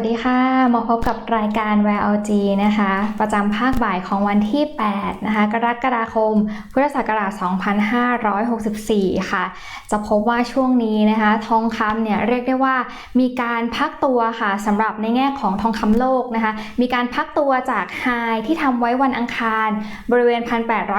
สวัสดีค่ะมาพบกับรายการ w l g นะคะ ประจำภาคบ่ายของวันที่ 8 นะคะ กรกฎาคม พุทธศักราช 2564 ค่ะ จะพบว่าช่วงนี้นะคะ ทองคำเนี่ยเรียกได้ว่ามีการพักตัวค่ะสำหรับในแง่ของทองคำโลกนะคะ มีการพักตัวจากไฮที่ทำไว้วันอังคาร บริเวณ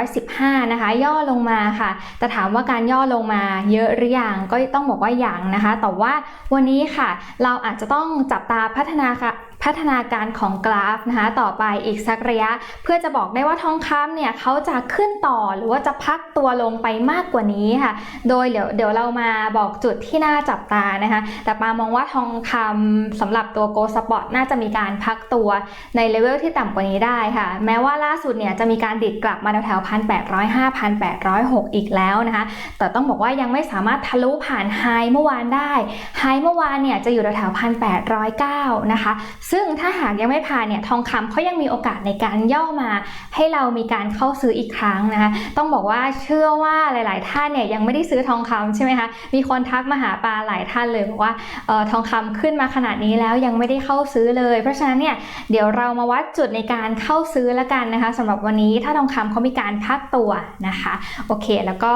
1,815 นะคะ ย่อลงมาค่ะ แต่ถามว่าการย่อลงมาเยอะหรือยังก็ต้องบอกว่าอย่างนะคะ แต่ว่าวันนี้ค่ะ เราอาจจะต้องจับตาพัฒนาค่ะพัฒนาการของกราฟนะคะต่อไปอีกสักระยะ เพื่อจะบอกได้ว่าทองคำเนี่ยเขาจะขึ้นต่อหรือว่าจะพักตัวลงไปมากกว่านี้ค่ะ โดยเดี๋ยวเดี๋ยวเรามาบอกจุดที่น่าจับตานะคะ แต่ปามองว่าทองคำสำหรับตัวโกลสปอร์ตน่าจะมีการพักตัวในเลเวลที่ต่ำกว่านี้ได้ค่ะ แม้ว่าล่าสุดเนี่ยจะมีการดิดกลับมาแถวๆพันแปดร้อยห้าพันแปดร้อยหกอีกแล้วนะคะ แต่ต้องบอกว่ายังไม่สามารถทะลุผ่านไฮเมื่อวานได้ไฮเมื่อวานเนี่ยจะอยู่แถวๆพันแปดร้อยเก้านะคะซึ่งถ้าหากยังไม่ผ่านเนี่ยทองคำเขายังมีโอกาสในการย่อมาให้เรามีการเข้าซื้ออีกครั้งนะคะ ต้องบอกว่าเชื่อว่าหลาย ๆ ท่านเนี่ยยังไม่ได้ซื้อทองคำใช่ไหมคะ มีคนทักมาหาปาหลายท่านเลยบอกว่าออทองคำขึ้นมาขนาดนี้แล้วยังไม่ได้เข้าซื้อเลย เพราะฉะนั้นเนี่ยเดี๋ยวเรามาวัดจุดในการเข้าซื้อแล้วกันนะคะสำหรับวันนี้ถ้าทองคำเขามีการพักตัวนะคะโอเค แล้วก็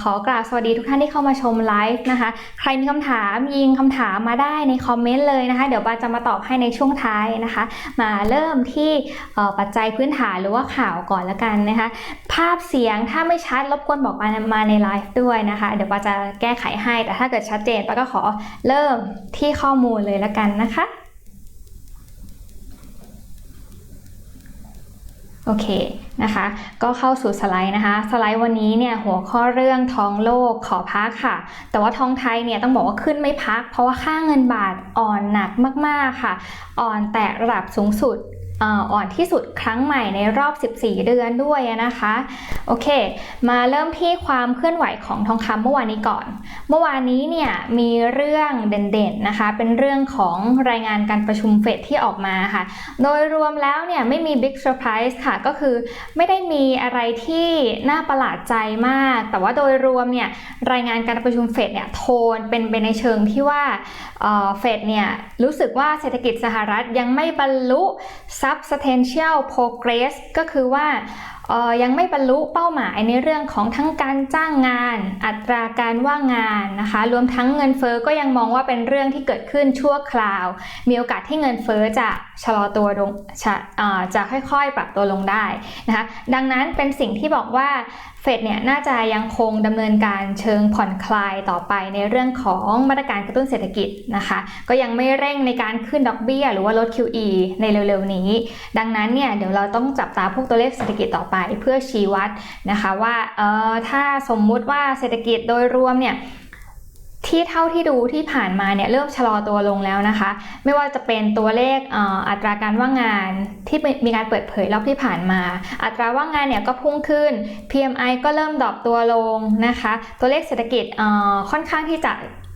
ขอกราบสวัสดีทุกท่านที่เข้ามาชมไลฟ์นะคะ ใครมีคำถามยิงคำถามมาได้ในคอมเมนต์เลยนะคะ เดี๋ยวปาจะมาตอบให้ในช่วงท้ายนะคะ มาเริ่มที่ปัจจัยพื้นฐานหรือว่าข่าวก่อนละกันนะคะ ภาพเสียงถ้าไม่ชัดรบกวนบอกมามาในไลฟ์ด้วยนะคะ เดี๋ยวปาจะแก้ไขให้ แต่ถ้าเกิดชัดเจนปาก็ขอเริ่มที่ข้อมูลเลยละกันนะคะ โอเคนะคะก็เข้าสู่สไลด์นะคะ สไลด์วันนี้เนี่ยหัวข้อเรื่องท้องโลกขอพักค่ะ แต่ว่าท้องไทยเนี่ยต้องบอกว่าขึ้นไม่พัก เพราะว่าค่าเงินบาทอ่อนหนักมากๆค่ะ อ่อนแตะระดับสูงสุด อ่อนที่สุดครั้งใหม่ในรอบ 14 เดือนด้วยนะคะ โอเค มาเริ่มที่ความเคลื่อนไหวของทองคำเมื่อวานนี้ก่อน เมื่อวานนี้เนี่ยมีเรื่องเด่นๆนะคะ เป็นเรื่องของรายงานการประชุมเฟดที่ออกมาค่ะ โดยรวมแล้วเนี่ยไม่มีบิ๊กเซอร์ไพรส์ค่ะ ก็คือไม่ได้มีอะไรที่น่าประหลาดใจมาก แต่ว่าโดยรวมเนี่ยรายงานการประชุมเฟดเนี่ยโทนเป็นไปในเชิงที่ว่าเฟดเนี่ยรู้สึกว่าเศรษฐกิจสหรัฐยังไม่บรรลุ substantial progress ก็คือว่ายังไม่บรรลุเป้าหมายในเรื่องของทั้งการจ้างงาน อัตราการว่างงานนะคะ รวมทั้งเงินเฟอ้อก็ยังมองว่าเป็นเรื่องที่เกิดขึ้นชั่วคราว มีโอกาสที่เงินเฟอ้อจะชะลอตัวลงจะจะค่อยๆ ปรับตัวลงได้นะคะ ดังนั้นเป็นสิ่งที่บอกว่าเฟดเนี่ยน่าจะยังคงดำเนินการเชิงผ่อนคลายต่อไปในเรื่องของมาตรการกระตุ้นเศรษฐกิจนะคะ ก็ยังไม่เร่งในการขึ้นดอกเบี้ย หรือว่าลด QE ในเร็วๆนี้ ดังนั้นเนี่ยเดี๋ยวเราต้องจับตาพวกตัวเลขเศรษฐกิจต่อไปเพื่อชี้วัดนะคะว่าเออถ้าสมมุติว่าเศรษฐกิจโดยรวมเนี่ย ที่เท่าที่ดูที่ผ่านมาเนี่ยเริ่มชะลอตัวลงแล้วนะคะ ไม่ว่าจะเป็นตัวเลขอัตราการว่างงานที่มีการเปิดเผยรอบที่ผ่านมา อัตราว่างงานเนี่ยก็พุ่งขึ้น PMI ก็เริ่มดรอปตัวลงนะคะ ตัวเลขเศรษฐกิจค่อนข้างที่จะ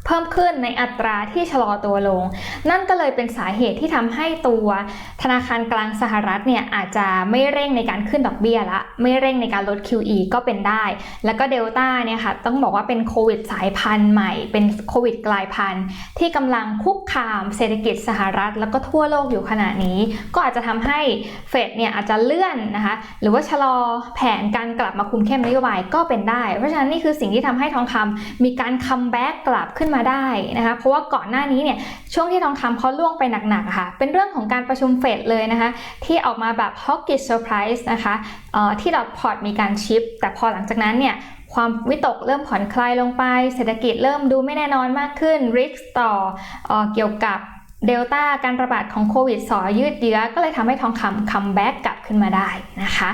เพิ่มขึ้นในอัตราที่ชะลอตัวลง นั่นก็เลยเป็นสาเหตุที่ทำให้ตัวธนาคารกลางสหรัฐเนี่ยอาจจะไม่เร่งในการขึ้นดอกเบี้ยละ ไม่เร่งในการลด QE ก็เป็นได้ แล้วก็เดลต้าเนี่ยค่ะต้องบอกว่าเป็นโควิดสายพันธุ์ใหม่ เป็นโควิดกลายพันธุ์ที่กำลังคุกคามเศรษฐกิจสหรัฐ แล้วก็ทั่วโลกอยู่ขณะนี้ ก็อาจจะทำให้เฟดเนี่ยอาจจะเลื่อนนะคะหรือว่าชะลอแผนการกลับมาคุมเข้มนโยบายก็เป็นได้ เพราะฉะนั้นนี่คือสิ่งที่ทำให้ทองคำมีการคัมแบ็กกลับขึ้นมาได้นะคะเพราะว่าก่อนหน้านี้เนี่ยช่วงที่ทองคำเขาล่วงไปหนักๆค่ะ เป็นเรื่องของการประชุมเฟดเลยนะคะ ที่ออกมาแบบ hawkish surprise นะคะที่ดอทพอร์ตมีการชิป แต่พอหลังจากนั้นเนี่ยความวิตกเริ่มผ่อนคลายลงไป เศรษฐกิจเริ่มดูไม่แน่นอนมากขึ้นริกต่ออเกี่ยวกับ เดลต้าการระบาดของโควิดสอยืดเยื้อก็เลยทำให้ทองคำคัมแบ็กกลับขึ้นมาได้นะคะ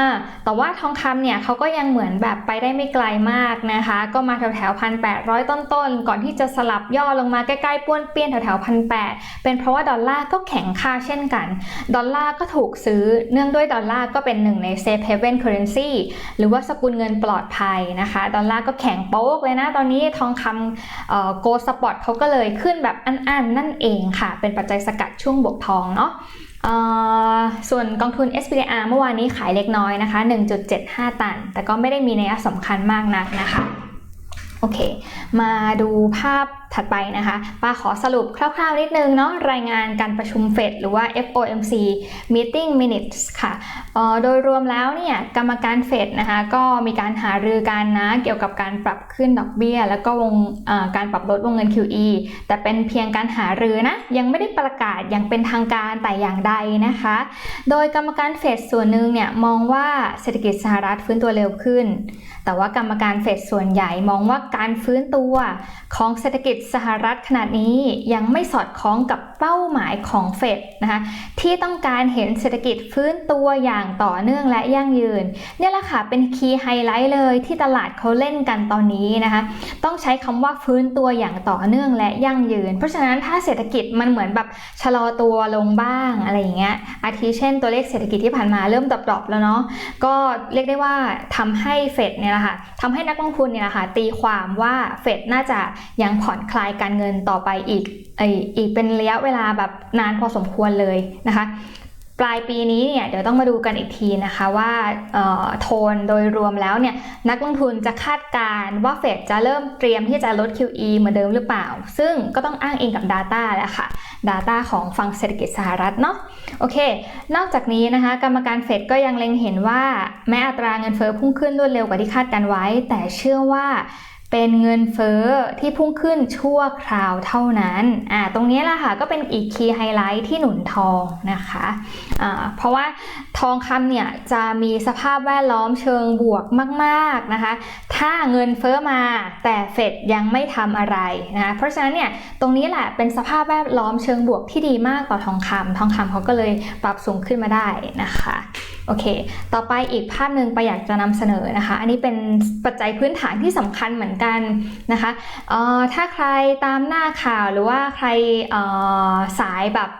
ะแต่ว่าทองคำเนี่ยเขาก็ยังเหมือนแบบไปได้ไม่ไกลมากนะคะ ก็มาแถวแถวพันแปดร้อยต้นๆ ก่อนที่จะสลับย่อลงมาใกล้ๆป้วนเปี้ยนแถวแถวพันแปดเป็นเพราะว่าดอลลาร์ก็แข็งค่าเช่นกัน ดอลลาร์ก็ถูกซื้อเนื่องด้วยดอลลาร์ก็เป็นหนึ่งในเซฟเฮเว่นเคอร์เรนซีหรือว่าสกุลเงินปลอดภัยนะคะ ดอลลาร์ก็แข็งโป๊กเลยนะ ตอนนี้ทองคำโกลสปอร์ตเขาก็เลยขึ้นแบบอันๆนั่นเองค่ะ เป็นปัจจัยสกัดช่วงบวกทองเนาะส่วนกองทุน SPDR เมื่อวานนี้ขายเล็กน้อยนะคะ 1.75 ตัน แต่ก็ไม่ได้มีนัยสำคัญมากนักนะคะ โอเค มาดูภาพ ถัดไปนะคะป้าขอสรุปคร่าวๆนิดนึงเนาะรายงานการประชุมเฟดหรือว่า FOMC Meeting Minutes ค่ะออโดยรวมแล้วเนี่ยกรรมการเฟดนะคะก็มีการหารือกันนะเกี่ยวกับการปรับขึ้นดอกเบี้ย แล้วก็วงการปรับลดวงเงิน QE แต่เป็นเพียงการหารือนะยังไม่ได้ประกาศอย่างเป็นทางการแต่อย่างใดนะคะ โดยกรรมการเฟดส่วนหนึ่งเนี่ยมองว่าเศรษฐกิจสหรัฐฟื้นตัวเร็วขึ้น แต่ว่ากรรมการเฟดส่วนใหญ่มองว่าการฟื้นตัวของเศรษฐกิจสหรัฐขนาดนี้ยังไม่สอดคล้องกับเป้าหมายของเฟดนะคะที่ต้องการเห็นเศรษฐกิจฟื้นตัวอย่างต่อเนื่องและยั่งยืน เนี่ยแหละค่ะเป็นคีย์ไฮไลท์เลยที่ตลาดเขาเล่นกันตอนนี้นะคะ ต้องใช้คำว่าฟื้นตัวอย่างต่อเนื่องและยั่งยืน เพราะฉะนั้นถ้าเศรษฐกิจมันเหมือนแบบชะลอตัวลงบ้างอะไรอย่างเงี้ยอาทิเช่นตัวเลขเศรษฐกิจที่ผ่านมาเริ่มดรอปๆแล้วเนาะก็เรียกได้ว่าทำให้เฟดเนี่ยแหละค่ะทำให้นักลงทุนเนี่ยแหละค่ะตีความว่าเฟดน่าจะยังผ่อนคลายการเงินต่อไปอีกอีกเป็นระยะเวลาแบบนานพอสมควรเลยนะคะ ปลายปีนี้เนี่ยเดี๋ยวต้องมาดูกันอีกทีนะคะว่าโทนโดยรวมแล้วเนี่ยนักลงทุนจะคาดการณ์ว่าเฟดจะเริ่มเตรียมที่จะลด QE เหมือนเดิมหรือเปล่า ซึ่งก็ต้องอ้างอิงกับ Data แหละค่ะ Data ของฝั่งเศรษฐกิจสหรัฐเนาะโอเค นอกจากนี้นะคะ กรรมการเฟดก็ยังเล็งเห็นว่าแม้อัตราเงินเฟ้อพุ่งขึ้นรวดเร็วกว่าที่คาดการไว้ แต่เชื่อว่า เป็นเงินเฟ้อที่พุ่งขึ้นชั่วคราวเท่านั้นอ่าตรงนี้แหละค่ะก็เป็นอีกคีย์ไฮไลท์ที่หนุนทองนะคะอ่าเพราะว่าทองคำเนี่ยจะมีสภาพแวดล้อมเชิงบวกมากๆนะคะ ถ้าเงินเฟ้อมาแต่เฟดยังไม่ทำอะไรนะคะเพราะฉะนั้นเนี่ยตรงนี้แหละเป็นสภาพแวดล้อมเชิงบวกที่ดีมากต่อทองคำทองคำเขาก็เลยปรับสูงขึ้นมาได้นะคะโอเค ต่อไปอีกภาพหนึ่งไปอยากจะนำเสนอนะคะ อันนี้เป็นปัจจัยพื้นฐานที่สำคัญเหมือนกันนะคะออถ้าใครตามหน้าข่าวหรือว่าใครออสายแบบ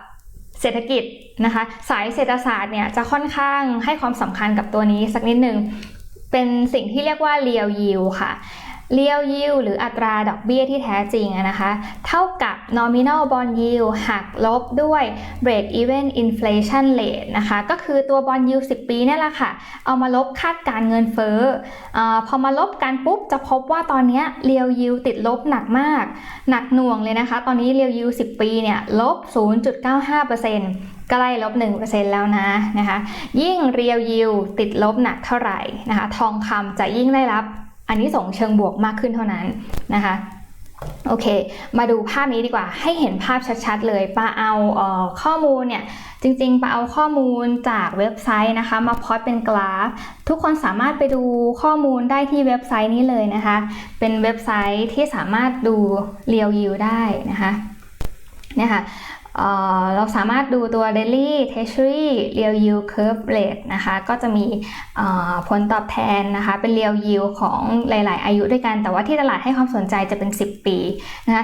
เศรษฐกิจนะคะสายเศรษฐศาสตร์เนี่ยจะค่อนข้างให้ความสำคัญกับตัวนี้สักนิดหนึ่งเป็นสิ่งที่เรียกว่าเรียวยิวค่ะ real yield หรืออัตราดอกเบี้ยที่แท้จริงนะคะ เท่ากับ nominal bond yield หักลบด้วย break even inflation rate นะคะ ก็คือตัว bond yield 10 ปีนี่แหละค่ะ เอามาลบคาดการเงินเฟ้ออพอมาลบกันปุ๊บ จะพบว่าตอนนี้ real yield ติดลบหนักมาก หนักหน่วงเลยนะคะ ตอนนี้ real yield 10 ปีเนี่ยลบ 0.95%ใกล้ลบ 1%แล้วนะนะคะ ยิ่ง real yield ติดลบหนักเท่าไหร่นะคะ ทองคำจะยิ่งได้รับ อันนี้ส่งเชิงบวกมากขึ้นเท่านั้นนะคะโอเค มาดูภาพนี้ดีกว่า ให้เห็นภาพชัดๆ เลยปาเอาเออข้อมูลเนี่ย จริงๆปาเอาข้อมูลจากเว็บไซต์นะคะ มาพอดเป็นกราฟ ทุกคนสามารถไปดูข้อมูลได้ที่เว็บไซต์นี้เลยนะคะ เป็นเว็บไซต์ที่สามารถดูเรียวยิวได้นะคะเนี่ยค่ะ เราสามารถดูตัว daily treasury real yield curve rate นะคะ ก็จะมีผลตอบแทนนะคะ เป็น real yield ของหลาย ๆ อายุด้วยกัน แต่ว่าที่ตลาดให้ความสนใจจะเป็น 10 ปีนะคะ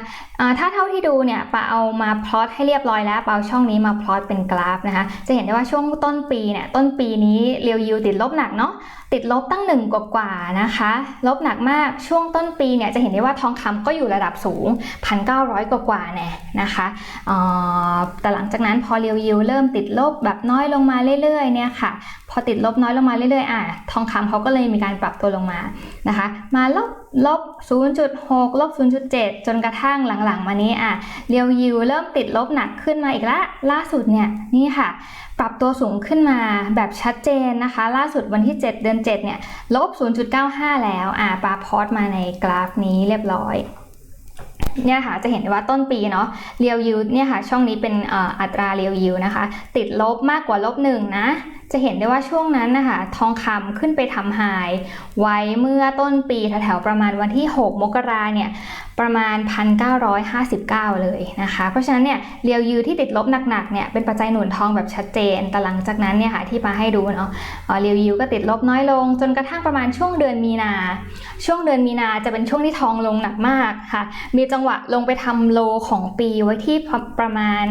ถ้าเท่าที่ดูเนี่ยปาเอามาพลอตให้เรียบร้อยแล้วปาเอาช่องนี้มาพลอตเป็นกราฟนะคะ จะเห็นได้ว่าช่วงต้นปีเนี่ย ต้นปีนี้ real yield ติดลบหนักเนาะ ติดลบตั้งหนึ่งกว่าๆนะคะ ลบหนักมากช่วงต้นปีเนี่ยจะเห็นได้ว่าทองคำก็อยู่ระดับสูง 1,900 กว่าๆแน่นะคะแต่หลังจากนั้นพอเรียวยิวเริ่มติดลบแบบน้อยลงมาเรื่อยๆเนี่ยค่ะ พอติดลบน้อยลงมาเรื่อยๆอะทองคำเขาก็เลยมีการปรับตัวลงมานะคะ มาลบลบ 0.6 ลบ 0.7 จนกระทั่งหลังๆ มานี้อะเรียวยิวเริ่มติดลบหนักขึ้นมาอีกละ ล่าสุดเนี่ยนี่ค่ะ ปรับตัวสูงขึ้นมาแบบชัดเจนนะคะ ล่าสุดวันที่ 7 เดือน 7 เนี่ย ลบ 0.95 แล้วอ่าปาพอตมาในกราฟนี้เรียบร้อยเนี่ยค่ะจะเห็นว่าต้นปีเนาะเรียวยูเนี่ยค่ะช่องนี้เป็นอัตราเรียวยูนะคะ ติดลบมากกว่าลบหนึ่งนะ จะเห็นได้ว่าช่วงนั้นนะคะ ทองคำขึ้นไปทำไฮไว้เมื่อต้นปีแถวๆประมาณวันที่ 6 มกราเนี่ยประมาณ 1,959 เลยนะคะ เพราะฉะนั้นเนี่ยเรียวยูที่ติดลบหนักๆเนี่ยเป็นปัจจัยหนุนทองแบบชัดเจน แต่หลังจากนั้นเนี่ยค่ะที่มาให้ดูเนาะเรียวยูก็ติดลบน้อยลง จนกระทั่งประมาณช่วงเดือนมีนา ช่วงเดือนมีนาจะเป็นช่วงที่ทองลงหนักมากค่ะ มีจังหวะลงไปทำโลของปีไว้ที่ประมาณ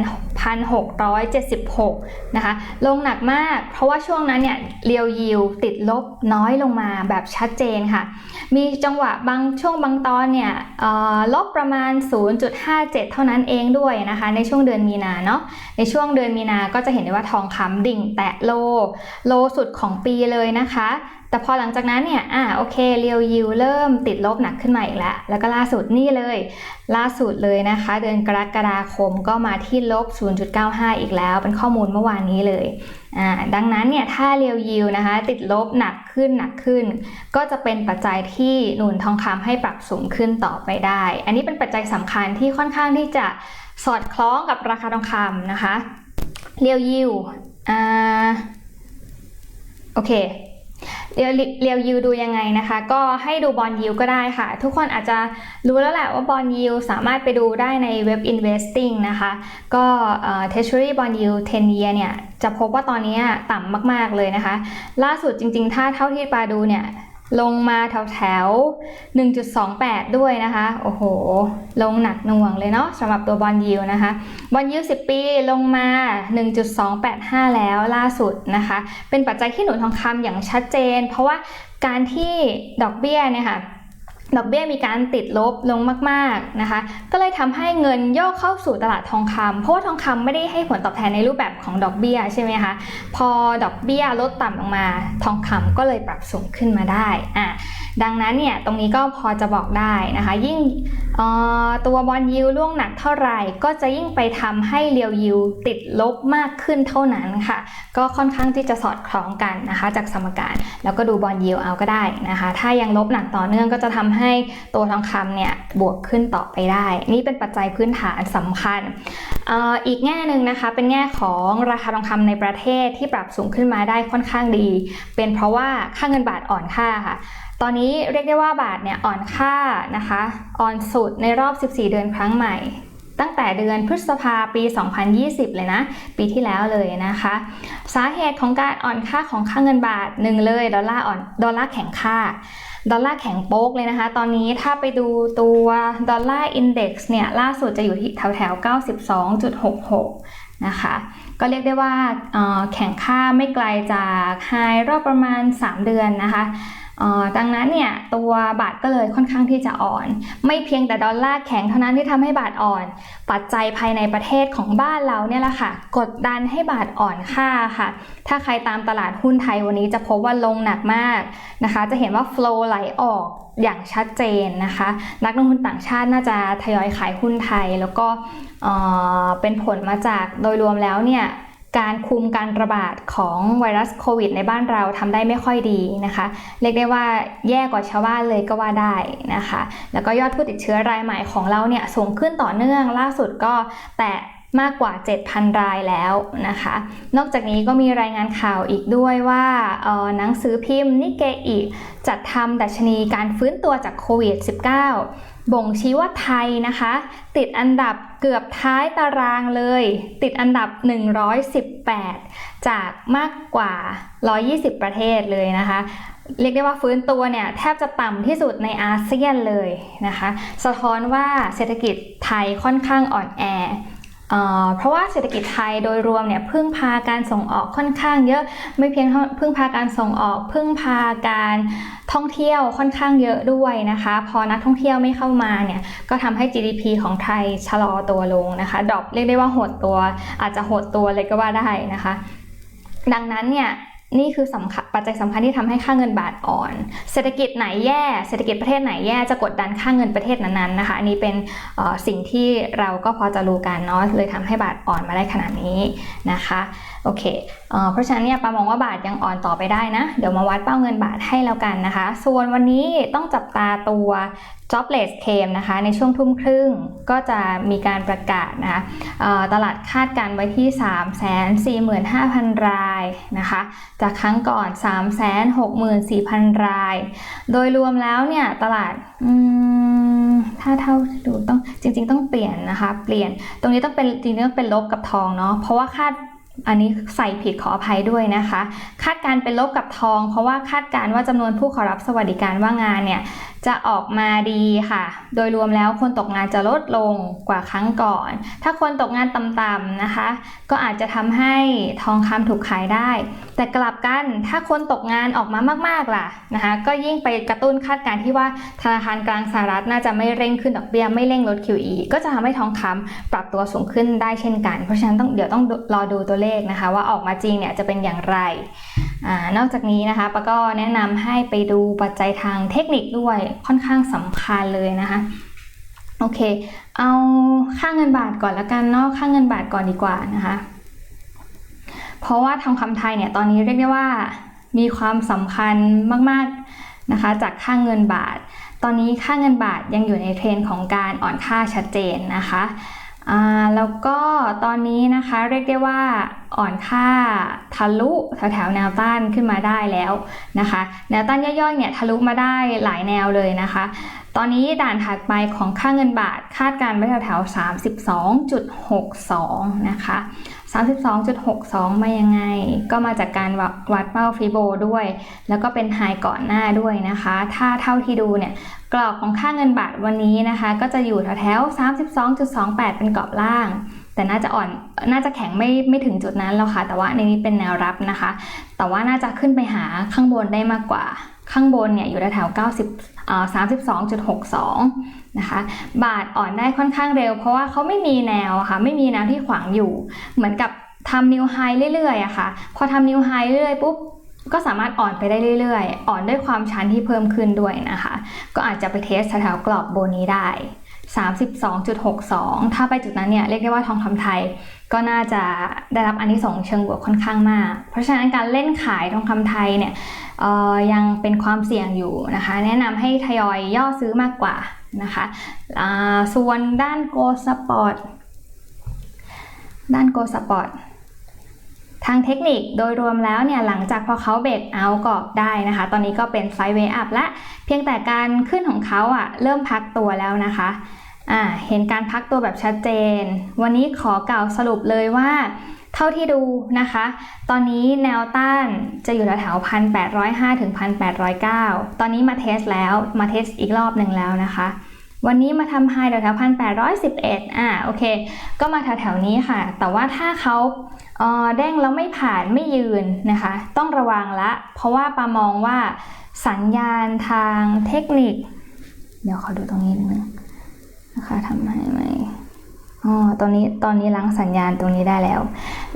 1,676 นะคะ ลงหนักมากเพราะว่าช่วงนั้นเนี่ยเรียวยิวติดลบน้อยลงมาแบบชัดเจนค่ะ มีจังหวะบางช่วงบางตอนเนี่ยลบประมาณ 0.57 เท่านั้นเองด้วยนะคะ ในช่วงเดือนมีนาเนาะในช่วงเดือนมีนาก็จะเห็นได้ว่าทองคำดิ่งแตะโล โลสุดของปีเลยนะคะ แต่พอหลังจากนั้นเนี่ย อ่า โอเค เรียวยิวเริ่มติดลบหนักขึ้นมาอีกแล้ว แล้วก็ล่าสุดนี่เลย ล่าสุดเลยนะคะ เดือนกรกฎาคมก็มาที่ลบ 0.95 อีกแล้ว เป็นข้อมูลเมื่อวานนี้เลย อ่า ดังนั้นเนี่ย ถ้าเรียวยิวนะคะ ติดลบหนักขึ้นหนักขึ้น ก็จะเป็นปัจจัยที่หนุนทองคำให้ปรับสูงขึ้นต่อไปได้ อันนี้เป็นปัจจัยสำคัญที่ค่อนข้างที่จะสอดคล้องกับราคาทองคำนะคะ เรียวยิว อ่า โอเค เรียวเรียวยิวดูยังไงนะคะ ก็ให้ดูบอลยิวก็ได้ค่ะ ทุกคนอาจจะรู้แล้วแหละว่าบอลยิวสามารถไปดูได้ในเว็บ investing นะคะ ก็เอ่อ treasury bond yield 10 year เนี่ย จะพบว่าตอนนี้ต่ำมากๆเลยนะคะ ล่าสุดจริงๆ ถ้าเท่าที่ปาดูเนี่ย ลงมาแถวแถวๆ1.28 ด้วยนะคะ โอ้โห ลงหนักหน่วงเลยเนาะสำหรับตัวบอลยิวนะคะ บอลยิว10 ปีลงมา 1.285 แล้วล่าสุดนะคะ เป็นปัจจัยที่หนุนทองคำอย่างชัดเจน เพราะว่าการที่ดอกเบี้ยเนี่ยค่ะ ดอกเบี้ยมีการติดลบลงมากๆนะคะ ก็เลยทำให้เงินโยกเข้าสู่ตลาดทองคำเพราะว่าทองคำไม่ได้ให้ผลตอบแทนในรูปแบบของดอกเบี้ยใช่ไหมคะ พอดอกเบี้ยลดต่ำลงมา ทองคำก็เลยปรับสูงขึ้นมาได้อะ ดังนั้นเนี่ยตรงนี้ก็พอจะบอกได้นะคะ ยิ่งตัวบอลยิวล่วงหนักเท่าไหร่ ก็จะยิ่งไปทำให้เรียวยิวติดลบมากขึ้นเท่านั้นค่ะ ก็ค่อนข้างที่จะสอดคล้องกันนะคะ จากสมการแล้วก็ดูบอลยิวเอาก็ได้นะคะ ถ้ายังลบหนักต่อเนื่องก็จะทำให้ตัวทองคำเนี่ยบวกขึ้นต่อไปได้ นี่เป็นปัจจัยพื้นฐานสำคัญอออีกแง่หนึ่งนะคะเป็นแง่ของราคาทองคำในประเทศที่ปรับสูงขึ้นมาได้ค่อนข้างดี เป็นเพราะว่าค่าเงินบาทอ่อนค่าค่ะ ตอนนี้เรียกได้ว่าบาทเนี่ยอ่อนค่านะคะอ่อนสุดในรอบ 14 เดือนครั้งใหม่ ตั้งแต่เดือนพฤษภาปี 2020 เลยนะ ปีที่แล้วเลยนะคะ สาเหตุของการอ่อนค่าของค่าเงินบาทหนึ่งเลยดอลลาร์อ่อนดอลลาร์แข็งค่าดอลลาร์แข็งโป๊กเลยนะคะ ตอนนี้ถ้าไปดูตัวดอลลาร์อินเด็กซ์เนี่ย ล่าสุดจะอยู่ที่แถวแถวๆ92.66 นะคะ ก็เรียกได้ว่าแข็งค่าไม่ไกลจากไฮรอบประมาณ 3 เดือนนะคะ ดังนั้นเนี่ยตัวบาทก็เลยค่อนข้างที่จะอ่อน ไม่เพียงแต่ดอลลาร์แข็งเท่านั้นที่ทำให้บาทอ่อน ปัจจัยภายในประเทศของบ้านเราเนี่ยแหละค่ะ กดดันให้บาทอ่อนค่าค่ะ ถ้าใครตามตลาดหุ้นไทยวันนี้จะพบว่าลงหนักมากนะคะ จะเห็นว่า flow ไหลออกอย่างชัดเจนนะคะ นักลงทุนต่างชาติน่าจะทยอยขายหุ้นไทย แล้วก็เป็นผลมาจากโดยรวมแล้วเนี่ย การคุมการระบาดของไวรัสโควิดในบ้านเราทำได้ไม่ค่อยดีนะคะ เรียกได้ว่าแย่กว่าชาวบ้านเลยก็ว่าได้นะคะ แล้วก็ยอดผู้ติดเชื้อรายใหม่ของเราเนี่ยสูงขึ้นต่อเนื่องล่าสุดก็แตะมากกว่า 7,000 รายแล้วนะคะ นอกจากนี้ก็มีรายงานข่าวอีกด้วยว่าหนังสือพิมพ์นิเกอิจัดทำดัชนีการฟื้นตัวจากโควิด -19 บ่งชี้ว่าไทยนะคะ ติดอันดับเกือบท้ายตารางเลย ติดอันดับ 118 จากมากกว่า 120 ประเทศเลยนะคะ เรียกได้ว่าฟื้นตัวเนี่ยแทบจะต่ำที่สุดในอาเซียนเลยนะคะ สะท้อนว่าเศรษฐกิจไทยค่อนข้างอ่อนแอ เพราะว่าเศรษฐกิจไทยโดยรวมเนี่ยพึ่งพาการส่งออกค่อนข้างเยอะไม่เพียงพึ่งพาการส่งออกพึ่งพาการท่องเที่ยวค่อนข้างเยอะด้วยนะคะ พอนักท่องเที่ยวไม่เข้ามาเนี่ยก็ทำให้ GDP ของไทยชะลอตัวลงนะคะดรอปเรียกได้ว่าหดตัวอาจจะหดตัวเลยก็ว่าได้นะคะ ดังนั้นเนี่ย นี่คือสำคัญปัจจัยสำคัญที่ทำให้ค่าเงินบาทอ่อน เศรษฐกิจไหนแย่เศรษฐกิจประเทศไหนแย่จะกดดันค่าเงินประเทศนั้นๆนะคะ อันนี้เป็นสิ่งที่เราก็พอจะรู้กันเนาะเลยทำให้บาทอ่อนมาได้ขนาดนี้นะคะโอเคเออเพราะฉะนั้นเนี่ยปามองว่าบาทยังอ่อนต่อไปได้นะ เดี๋ยวมาวัดเป้าเงินบาทให้แล้วกันนะคะ ส่วนวันนี้ต้องจับตาตัว jobless claim นะคะในช่วงทุ่มครึ่งก็จะมีการประกาศนะคะตลาดคาดการไว้ที่ 345,000 รายนะคะจากครั้งก่อน 364,000 ราย โดยรวมแล้วเนี่ยตลาดถ้าเท่าดูต้องจริง ๆ ต้องเปลี่ยนนะคะเปลี่ยนตรงนี้ต้องเป็นจริงๆต้องเป็นลบกับทองเนาะเพราะว่าคาด อันนี้ใส่ผิดขออภัยด้วยนะคะ คาดการเป็นลบกับทอง เพราะว่าคาดการว่าจำนวนผู้ขอรับสวัสดิการว่างงานเนี่ยจะออกมาดีค่ะ โดยรวมแล้วคนตกงานจะลดลงกว่าครั้งก่อน ถ้าคนตกงานต่ำๆนะคะ ก็อาจจะทำให้ทองคำถูกขายได้ แต่กลับกันถ้าคนตกงานออกมามากๆล่ะนะคะ ก็ยิ่งไปกระตุ้นคาดการที่ว่าธนาคารกลางสหรัฐน่าจะไม่เร่งขึ้นดอกเบี้ยไม่เร่งลด QE ก็จะทำให้ทองคำปรับตัวสูงขึ้นได้เช่นกัน เพราะฉะนั้นต้องเดี๋ยวต้องรอดูตัวเลขนะคะ ว่าออกมาจริงเนี่ยจะเป็นอย่างไรอนอกจากนี้นะคะปะก็แนะนำให้ไปดูปัจจัยทางเทคนิคด้วยค่อนข้างสำคัญเลยนะคะโอเค เอาค่าเงินบาทก่อนละกันเนาะค่าเงินบาทก่อนดีกว่านะคะ เพราะว่าทองคำไทยเนี่ยตอนนี้เรียกได้ว่ามีความสำคัญมากๆนะคะ จากค่าเงินบาท ตอนนี้ค่าเงินบาทยังอยู่ในเทรนของการอ่อนค่าชัดเจนนะคะแล้วก็ตอนนี้นะคะเรียกได้ว่า อ่อนค่าทะลุแถวๆแนวต้านขึ้นมาได้แล้วนะคะ แนวต้านย่อยๆเนี่ยทะลุมาได้หลายแนวเลยนะคะ ตอนนี้ด่านถัดไปของค่าเงินบาทคาดการณ์ไว้แถวๆ32.62 นะคะ 32.62 มายังไง ก็มาจากการวัดเป้าฟิโบด้วย แล้วก็เป็นไฮก่อนหน้าด้วยนะคะ ถ้าเท่าที่ดูเนี่ยกรอบของค่าเงินบาทวันนี้นะคะ ก็จะอยู่แถวๆ32.28 เป็นกรอบล่าง แต่น่าจะอ่อนน่าจะแข็งไม่ไม่ถึงจุดนั้นแล้วค่ะ แต่ว่าในนี้เป็นแนวรับนะคะ แต่ว่าน่าจะขึ้นไปหาข้างบนได้มากกว่า ข้างบนเนี่ยอยู่แถวๆ90อ่า32.62 นะคะ บาทอ่อนได้ค่อนข้างเร็ว เพราะว่าเขาไม่มีแนวค่ะ ไม่มีแนวที่ขวางอยู่ เหมือนกับทำนิวไฮเรื่อยๆอะค่ะ พอทำนิวไฮเรื่อยๆปุ๊บก็สามารถอ่อนไปได้เรื่อยๆ อ่อนด้วยความชันที่เพิ่มขึ้นด้วยนะคะ ก็อาจจะไปเทสแถวกรอบโบนี้ได้ 32.62 ถ้าไปจุดนั้นเนี่ยเรียกได้ว่าทองคำไทยก็น่าจะได้รับอันนี้ส่งส์เชิงบวกค่อนข้างมาก เพราะฉะนั้นการเล่นขายทองคำไทยเนี่ยยังเป็นความเสี่ยงอยู่นะคะ แนะนำให้ทยอยย่อซื้อมากกว่านะคะส่วนด้านโกลสปอร์ตด้านโกลสปอร์ต ทางเทคนิคโดยรวมแล้วเนี่ยหลังจากพอเขาเบรกเอากรอบได้นะคะ ตอนนี้ก็เป็นไซด์เวย์อัพและ เพียงแต่การขึ้นของเขาอะเริ่มพักตัวแล้วนะคะอ่าเห็นการพักตัวแบบชัดเจน วันนี้ขอกล่าวสรุปเลยว่า เท่าที่ดูนะคะ ตอนนี้แนวต้านจะอยู่แถวๆพันแปดร้อยห้าถึงพันแปดร้อยเก้าตอนนี้มาเทสแล้วมาเทสอีกรอบหนึ่งแล้วนะคะ วันนี้มาทำไฮแถวๆพันแปดร้อยสิบเอ็ดอ่าโอเค ก็มาแถวๆนี้ค่ะ แต่ว่าถ้าเขาเอ่อเด้งแล้วไม่ผ่านไม่ยืนนะคะ ต้องระวังละ เพราะว่าปามองว่าสัญญาณทางเทคนิค เดี๋ยวขอดูตรงนี้นิดนึงนะคะทำให้ไหมอ๋อตอนนี้ตอนนี้ล้างสัญญาณตรงนี้ได้แล้ว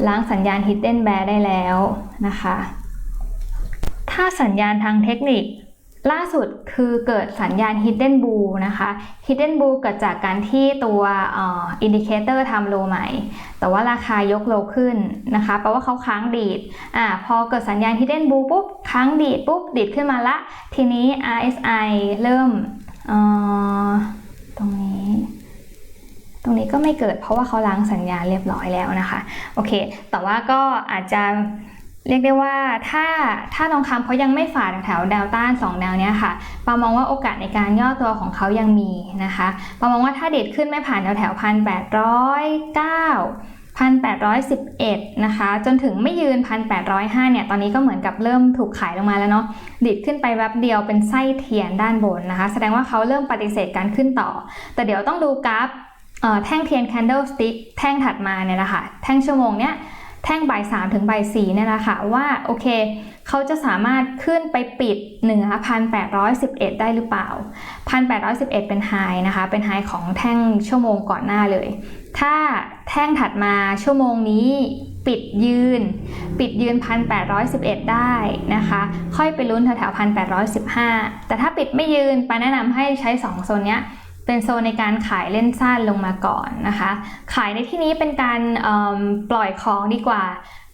ล้างสัญญาณ hidden bear ได้แล้วนะคะ ถ้าสัญญาณทางเทคนิค ล่าสุดคือเกิดสัญญาณ hidden blue นะคะ hidden blue เกิดจากการที่ตัวอินดิเคเตอร์ทำโลใหม่ แต่ว่าราคายกโลขึ้นนะคะแปลว่าเขาค้างดีดอ่าพอเกิดสัญญาณ hidden blue ปุ๊บค้างดีดปุ๊บดีดขึ้นมาละ ทีนี้ RSI เริ่มตรงนี้ ตรงนี้ก็ไม่เกิดเพราะว่าเขาล้างสัญญาณเรียบร้อยแล้วนะคะ โอเค แต่ว่าก็อาจจะ เรียกได้ว่าถ้าถ้าทองคำเขายังไม่ฝ่าแถวแนวต้าน2แนวเนี้ยค่ะปามองว่าโอกาสในการย่อตัวของเขายังมีนะคะปามองว่าถ้าเด็ดขึ้นไม่ผ่านแถวแถวพันแปดร้อยเก้าพันแปดร้อยสิบเอ็ดนะคะ จนถึงไม่ยืนพันแปดร้อยห้าเนี่ย ตอนนี้ก็เหมือนกับเริ่มถูกขายลงมาแล้วเนาะ ดิดขึ้นไปแวบเดียวเป็นไส้เทียนด้านบนนะคะ แสดงว่าเขาเริ่มปฏิเสธการขึ้นต่อ แต่เดี๋ยวต้องดูกราฟแท่งเทียน candlestick แท่งถัดมาเนี่ยแหละค่ะ แท่งชั่วโมงเนี้ย แท่งบ่ายสามถึงบ่ายสี่เนี่ยแหละค่ะว่าโอเคเขาจะสามารถขึ้นไปปิดเหนือพันแปดร้อยสิบเอ็ดได้หรือเปล่าพันแปดร้อยสิบเอ็ดเป็นไฮนะคะเป็นไฮของแท่งชั่วโมงก่อนหน้าเลย ถ้าแท่งถัดมาชั่วโมงนี้ปิดยืน ปิดยืนพันแปดร้อยสิบเอ็ดได้นะคะ ค่อยไปลุ้นแถวๆพันแปดร้อยสิบห้าแต่ถ้าปิดไม่ยืนปาแนะนำให้ใช้สองโซนเนี้ย เป็นโซนในการขายเล่นสั้นลงมาก่อนนะคะ ขายในที่นี้เป็นการปล่อยของดีกว่า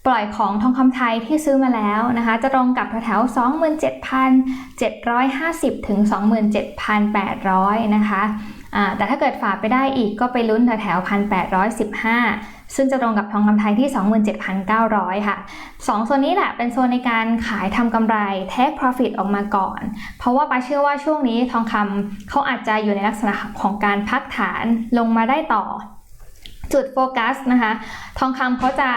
ปล่อยของทองคำไทยที่ซื้อมาแล้วนะคะ จะตรงกับแถวๆ27,750 ถึง 27,800 นะคะแต่ถ้าเกิดฝากไปได้อีกก็ไปลุ้นแถวๆ1,815 ซึ่งจะตรงกับทองคำไทยที่ 27,900 ค่ะสองโซนนี้แหละเป็นโซนในการขายทำกำไร take profit ออกมาก่อน เพราะว่าปาเชื่อว่าช่วงนี้ทองคำเขาอาจจะอยู่ในลักษณะของการพักฐานลงมาได้ต่อ จุดโฟกัสนะคะ ทองคำเขาจะ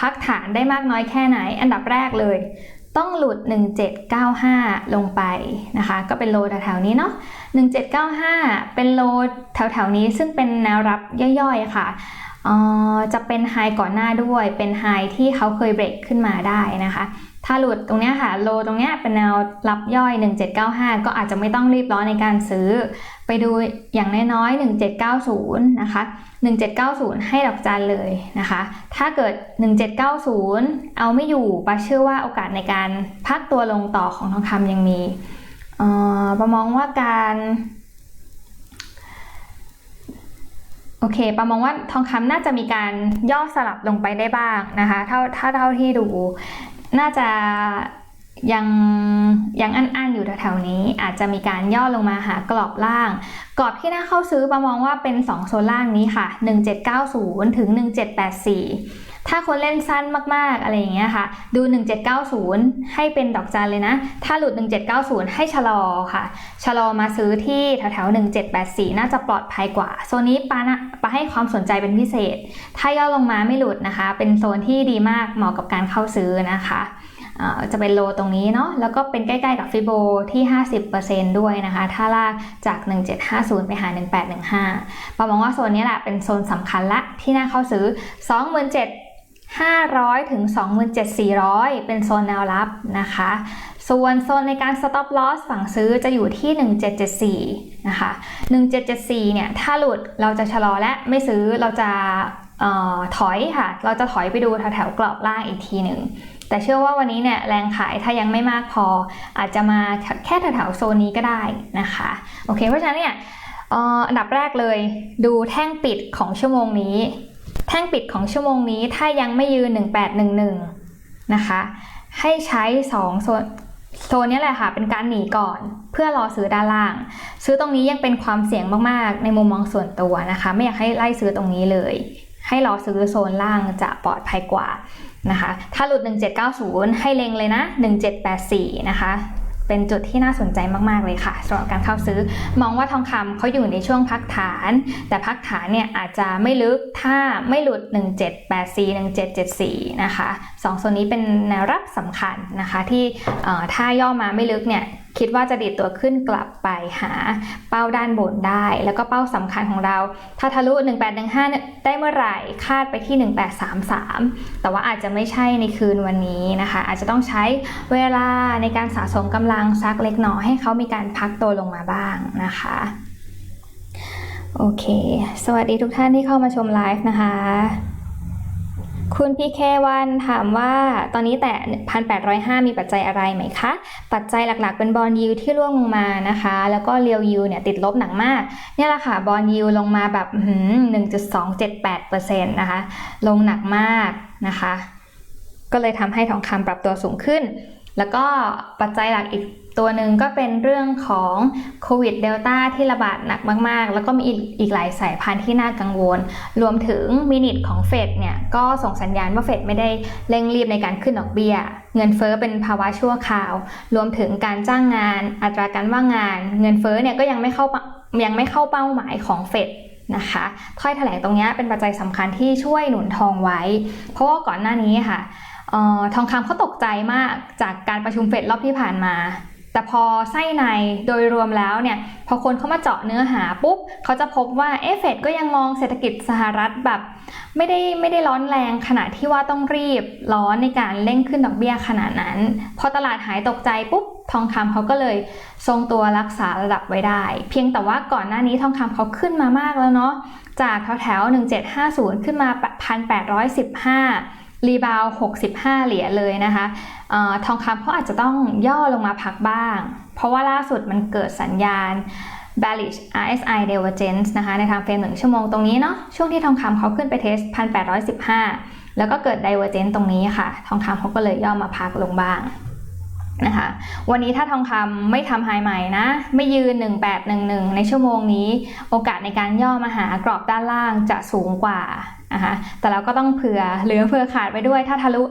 พักฐานได้มากน้อยแค่ไหน อันดับแรกเลย ต้องหลุด 1795 ลงไปนะคะ ก็เป็นโลแถวๆนี้เนาะ1795 เป็นโลแถวๆนี้ซึ่งเป็นแนวรับย่อยๆค่ะจะเป็นไฮก่อนหน้าด้วย เป็นไฮที่เขาเคยเบรกขึ้นมาได้นะคะ ถ้าหลุดตรงนี้ค่ะ โลตรงนี้เป็นแนวรับย่อย 1795 ก็อาจจะไม่ต้องรีบร้อนในการซื้อ ไปดูอย่างน้อยๆ 1790 นะคะ 1790 ให้ดอกจันเลยนะคะ ถ้าเกิด 1790 เอาไม่อยู่ปาเชื่อว่าโอกาสในการพักตัวลงต่อของทองคำยังมีเอ่อปามองว่าการโอเคปามองว่าทองคำน่าจะมีการย่อสลับลงไปได้บ้างนะคะ เท่าถ้าเท่าที่ดู น่าจะ ยังยังอันๆอยู่แถวๆนี้ อาจจะมีการย่อลงมาหากรอบล่าง กรอบที่น่าเข้าซื้อปามองว่าเป็น 2 โซนล่างนี้ค่ะ 1790 ถึง 1784ถ้าคนเล่นสั้นมากๆ อะไรอย่างเงี้ยค่ะ ดู 1790 ให้เป็นดอกจันเลยนะ ถ้าหลุด 1790 ให้ชะลอค่ะ ชะลอมาซื้อที่แถวๆ 1784 น่าจะปลอดภัยกว่า โซนนี้ปานะปาให้ความสนใจเป็นพิเศษ ถ้าย่อลงมาไม่หลุดนะคะ เป็นโซนที่ดีมากเหมาะกับการเข้าซื้อนะคะ จะเป็นโลตรงนี้เนาะแล้วก็เป็นใกล้ๆกับฟิโบที่ 50%ด้วยนะคะ ถ้าลากจาก 1750 ไปหา 1815ปามองว่าโซนนี้แหละเป็นโซนสำคัญละที่น่าเข้าซื้อ 27,500 ถึง 27,400 เป็นโซนแนวรับนะคะ ส่วนโซนในการ stop loss ฝั่งซื้อจะอยู่ที่ 1774 นะคะ 1774 เนี่ย ถ้าหลุดเราจะชะลอและไม่ซื้อเราจะออถอยค่ะ เราจะถอยไปดูแถวๆกรอบล่างอีกทีหนึ่ง แต่เชื่อว่าวันนี้เนี่ยแรงขายถ้ายังไม่มากพอ อาจจะมาแค่แถวๆโซนนี้ก็ได้นะคะโอเคเพราะฉะนั้นเนี่ยอันดับแรกเลย ดูแท่งปิดของชั่วโมงนี้ แท่งปิดของชั่วโมงนี้ถ้ายังไม่ยืน 1811 นะคะ ให้ใช้ 2 โซนโซนนี้แหละค่ะ เป็นการหนีก่อนเพื่อรอซื้อด้านล่าง ซื้อตรงนี้ยังเป็นความเสี่ยงมากๆ ในมุมมองส่วนตัวนะคะ ไม่อยากให้ไล่ซื้อตรงนี้เลย ให้รอซื้อโซนล่างจะปลอดภัยกว่า นะคะ ถ้าหลุด 1790 ให้เล็งเลยนะ 1784 นะคะ เป็นจุดที่น่าสนใจมาก ๆ เลยค่ะสำหรับการเข้าซื้อ มองว่าทองคำเขาอยู่ในช่วงพักฐาน แต่พักฐานเนี่ยอาจจะไม่ลึก ถ้าไม่หลุด 1784 1774 นะคะสองโซนนี้เป็นแนวรับสำคัญนะคะ ที่ถ้าย่อมาไม่ลึกเนี่ย คิดว่าจะดีดตัวขึ้นกลับไปหาเป้าด้านบนได้ แล้วก็เป้าสำคัญของเรา ถ้าทะลุ 1815 ได้เมื่อไหร่คาดไปที่ 1833 แต่ว่าอาจจะไม่ใช่ในคืนวันนี้นะคะ อาจจะต้องใช้เวลาในการสะสมกำลังสักเล็กน้อยให้เขามีการพักตัวลงมาบ้างนะคะโอเค สวัสดีทุกท่านที่เข้ามาชมไลฟ์นะคะ คุณพีเควันถามว่าตอนนี้แต่ 1,805 มีปัจจัยอะไรไหมคะ ปัจจัยหลักๆ เป็นบอลยูที่ร่วงลงมานะคะ แล้วก็เรียวยูเนี่ยติดลบหนักมาก เนี่ยแหละค่ะบอลยูลงมาแบบอื้อหือ1.278%นะคะ ลงหนักมากนะคะ ก็เลยทำให้ทองคำปรับตัวสูงขึ้น แล้วก็ปัจจัยหลักอีก ตัวหนึ่งก็เป็นเรื่องของโควิดเดลต้าที่ระบาดหนักมาก ๆ แล้วก็มีอีกหลายสายพันธุ์ที่น่ากังวล รวมถึงมินิทของเฟดเนี่ย ก็ส่งสัญญาณว่าเฟดไม่ได้เร่งรีบในการขึ้นดอกเบี้ย เงินเฟ้อเป็นภาวะชั่วคราว รวมถึงการจ้างงาน อัตราการว่างงาน เงินเฟ้อเนี่ยก็ยังไม่เข้ายังไม่เข้าเป้าหมายของเฟดนะคะถ้อยแถลงตรงนี้เป็นปัจจัยสำคัญที่ช่วยหนุนทองไว้ เพราะว่าก่อนหน้านี้ค่ะออทองคำเขาตกใจมากจากการประชุมเฟดรอบที่ผ่านมา แต่พอไส้ในโดยรวมแล้วเนี่ยพอคนเข้ามาเจาะเนื้อหาปุ๊บเขาจะพบว่าเอฟเฟดก็ยังมองเศรษฐกิจสหรัฐแบบ ไม่ได้ไม่ได้ร้อนแรงขนาดที่ว่าต้องรีบร้อนในการเร่งขึ้นดอกเบี้ยขนาดนั้น พอตลาดหายตกใจปุ๊บทองคำเขาก็เลยทรงตัวรักษาระดับไว้ได้ เพียงแต่ว่าก่อนหน้านี้ทองคำเขาขึ้นมามากแล้วเนาะจากแถวแถว1750 ขึ้นมา 1,815 รีบาว65 เหรียญเลยนะคะออทองคำเขาอาจจะต้องย่อลงมาพักบ้าง เพราะว่าล่าสุดมันเกิดสัญญาณ bearish RSI divergence นะคะในทางเฟรมหนึ่งชั่วโมงตรงนี้เนาะช่วงที่ทองคำเขาขึ้นไปเทส 1,815 แล้วก็เกิด divergence ตรงนี้ค่ะ ทองคำเขาก็เลยย่อมาพักลงบ้างนะคะวันนี้ถ้าทองคำไม่ทำไฮใหม่นะ ไม่ยืน 1811 ในชั่วโมงนี้ โอกาสในการย่อมาหากรอบด้านล่างจะสูงกว่า นะคะแต่เราก็ต้องเผื่อเหลือเผื่อขาดไว้ด้วยถ้าทะลุ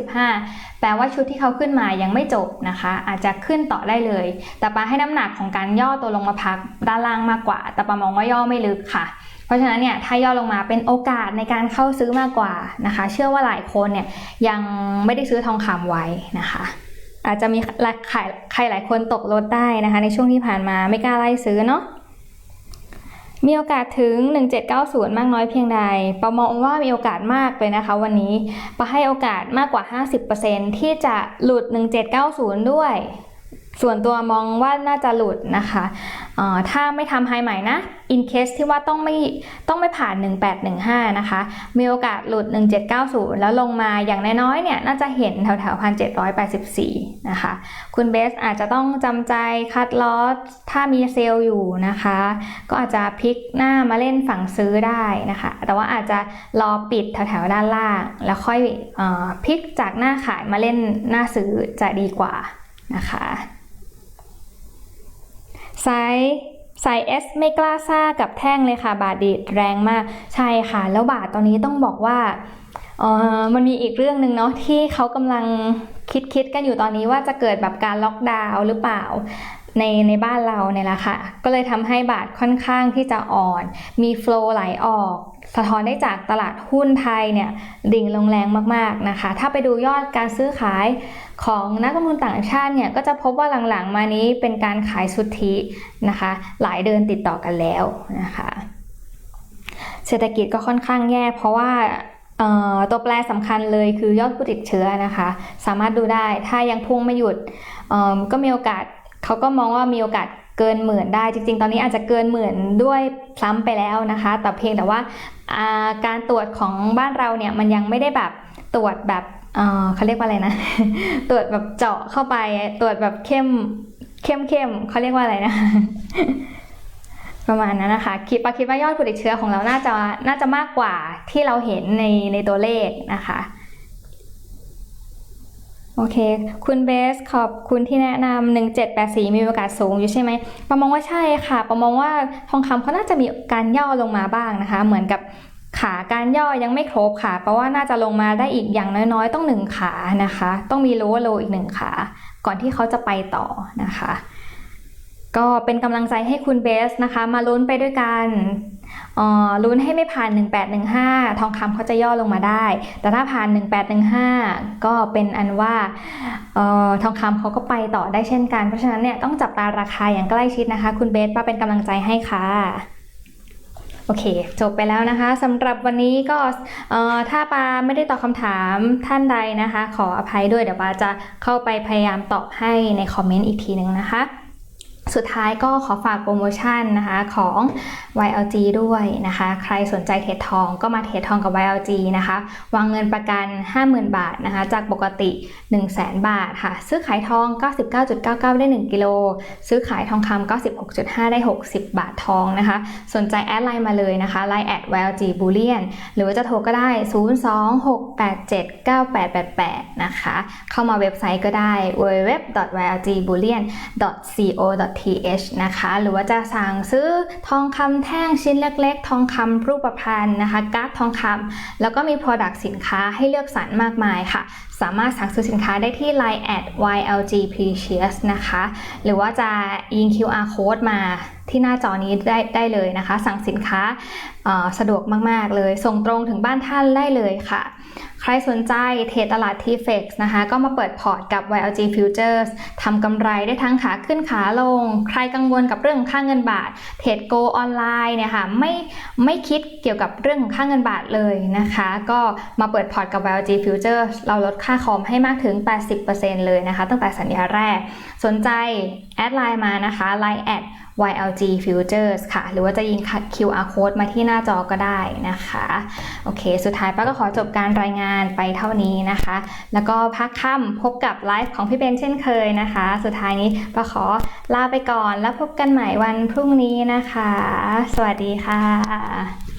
1,815 แปลว่าชุดที่เขาขึ้นมายังไม่จบนะคะ อาจจะขึ้นต่อได้เลย แต่ปาให้น้ำหนักของการย่อตัวลงมาพักด้านล่างมากกว่า แต่ปามองว่าย่อไม่ลึกค่ะเพราะฉะนั้นเนี่ยถ้าย่อลงมาเป็นโอกาสในการเข้าซื้อมากกว่านะคะ เชื่อว่าหลายคนเนี่ยยังไม่ได้ซื้อทองคำไว้นะคะ อาจจะมีใครหลายคนตกรถได้นะคะ ในช่วงที่ผ่านมาไม่กล้าไล่ซื้อเนาะ มีโอกาสถึง 1790 มากน้อยเพียงใดประมองว่ามีโอกาสมากเลยนะคะวันนี้ประให้โอกาสมากกว่า 50%ที่จะหลุด 1790 ด้วย ส่วนตัวมองว่าน่าจะหลุดนะคะถ้าไม่ทำไฮใหม่นะ in case ที่ว่าต้องไม่ต้องไม่ผ่าน 1815 นะคะ มีโอกาสหลุด 1790 แล้วลงมาอย่างน้อยๆ เนี่ย น่าจะเห็นแถวๆ 1784 นะคะ คุณเบสอาจจะต้องจำใจคัดลอสถ้ามีเซลล์อยู่นะคะ ก็อาจจะพลิกหน้ามาเล่นฝั่งซื้อได้นะคะ แต่ว่าอาจจะรอปิดแถวๆ ด้านล่าง แล้วค่อยอพลิกจากหน้าขายมาเล่นหน้าซื้อจะดีกว่านะคะ ไซส์ไซส์ S ไม่กล้าซ่ากับแท่งเลยค่ะ บาทดีดแรงมาก ใช่ค่ะ แล้วบาทตอนนี้ต้องบอกว่าออมันมีอีกเรื่องหนึ่งเนาะที่เขากำลังคิดคิดกันอยู่ตอนนี้ว่าจะเกิดแบบการล็อกดาวน์หรือเปล่า ในในบ้านเราเนี่ยแหละค่ะ ก็เลยทำให้บาทค่อนข้างที่จะอ่อน มีฟลว์ไหลออก สะท้อนได้จากตลาดหุ้นไทยเนี่ยดิ่งลงแรงมากๆนะคะ ถ้าไปดูยอดการซื้อขายของนักลงทุนต่างชาติเนี่ยก็จะพบว่าหลังๆมานี้เป็นการขายสุทธินะคะ หลายเดือนติดต่อกันแล้วนะคะ เศรษฐกิจก็ค่อนข้างแย่เพราะว่าตัวแปรสำคัญเลยคือยอดผู้ติดเชื้อนะคะ สามารถดูได้ถ้ายังพุ่งไม่หยุดก็มีโอกาส เขาก็มองว่ามีโอกาสเกินหมื่นได้ จริง ๆ ตอนนี้อาจจะเกินหมื่นด้วยซ้ำไปแล้วนะคะ แต่เพียงแต่ว่าาการตรวจของบ้านเราเนี่ยมันยังไม่ได้แบบตรวจแบบเอ่อเขาเรียกว่าอะไรนะ ตรวจแบบเจาะเข้าไป ตรวจแบบเข้มเข้มเข้มเขาเรียกว่าอะไรนะ ประมาณนั้นนะคะ คิดปาคิดว่ายอดผู้ติดเชื้อของเราน่าจะน่าจะมากกว่าที่เราเห็นในในตัวเลขนะคะ โอเค คุณเบสขอบคุณที่แนะนำ1784 มีโอกาสสูงอยู่ใช่ไหมประมองว่าใช่ค่ะ ประมองว่าทองคำเขาน่าจะมีการย่อลงมาบ้างนะคะ เหมือนกับขาการย่อยังไม่ครบค่ะ เพราะว่าน่าจะลงมาได้อีกอย่างน้อยๆ ต้องหนึ่งขานะคะ ต้องมีโลโลอีกหนึ่งขา ก่อนที่เขาจะไปต่อนะคะ ก็เป็นกำลังใจให้คุณเบสนะคะ มาลุ้นไปด้วยกันอ่อลุ้นให้ไม่ผ่าน 1815 ทองคำเขาจะย่อลงมาได้ แต่ถ้าผ่าน 1815 ก็เป็นอันว่าอ่อทองคำเขาก็ไปต่อได้เช่นกัน เพราะฉะนั้นเนี่ยต้องจับตาราคาอย่างใกล้ชิดนะคะ คุณเบสมาเป็นกำลังใจให้ค่ะโอเค จบไปแล้วนะคะสำหรับวันนี้ก็อ่อถ้าปาไม่ได้ตอบคำถามท่านใดนะคะ ขออภัยด้วยเดี๋ยวปาจะเข้าไปพยายามตอบให้ในคอมเมนต์อีกทีหนึ่งนะคะ สุดท้ายก็ขอฝากโปรโมชั่นนะคะของ YLG ด้วยนะคะ ใครสนใจเทรดทองก็มาเทรดทองกับ YLG นะคะ วางเงินประกัน 50,000 บาทนะคะ จากปกติ 100,000 บาทค่ะ ซื้อขายทอง 99.99 ได้ 1 กิโล ซื้อขายทองคำ96.5 ได้ 60 บาททองนะคะ สนใจแอดไลน์มาเลยนะคะ Line แอด YLG Bullion หรือว่าจะโทรก็ได้ 026879888 นะคะ เข้ามาเว็บไซต์ก็ได้ www.ylgbullion.co.th นะคะ หรือว่าจะสั่งซื้อทองคำแท่งชิ้นเล็กๆ ทองคำรูปพรรณนะคะ การ์ดทองคำแล้วก็มี Product สินค้าให้เลือกสรรมากมายค่ะ สามารถสั่งซื้อสินค้าได้ที่ Line at ylg precious นะคะ หรือว่าจะยิง QR code มาที่หน้าจอนี้ได้ได้เลยนะคะ สั่งสินค้าสะดวกมาก ๆ เลย ส่งตรงถึงบ้านท่านได้เลยค่ะ ใครสนใจเทรดตลาด TFX นะคะ ก็มาเปิดพอร์ตกับ YLG Futures ทำกำไรได้ทั้งขาขึ้นขาลง ใครกังวลกับเรื่องค่าเงินบาท เทรดโกออนไลน์เนี่ยค่ะไม่ไม่คิดเกี่ยวกับเรื่องของค่าเงินบาทเลยนะคะ ก็มาเปิดพอร์ตกับ YLG Futures เราลดค่าค่าคอมให้มากถึง 80%เลยนะคะ ตั้งแต่สัญญาแรก สนใจ แอดไลน์มานะคะ Line แอด YLG Futures ค่ะ หรือว่าจะยิง QR code มาที่หน้าจอก็ได้นะคะ โอเค สุดท้ายป้าก็ขอจบการรายงานไปเท่านี้นะคะ แล้วก็พักค่ำพบกับไลฟ์ของพี่เบนเช่นเคยนะคะ สุดท้ายนี้ป้าขอลาไปก่อนแล้วพบกันใหม่วันพรุ่งนี้นะคะ สวัสดีค่ะ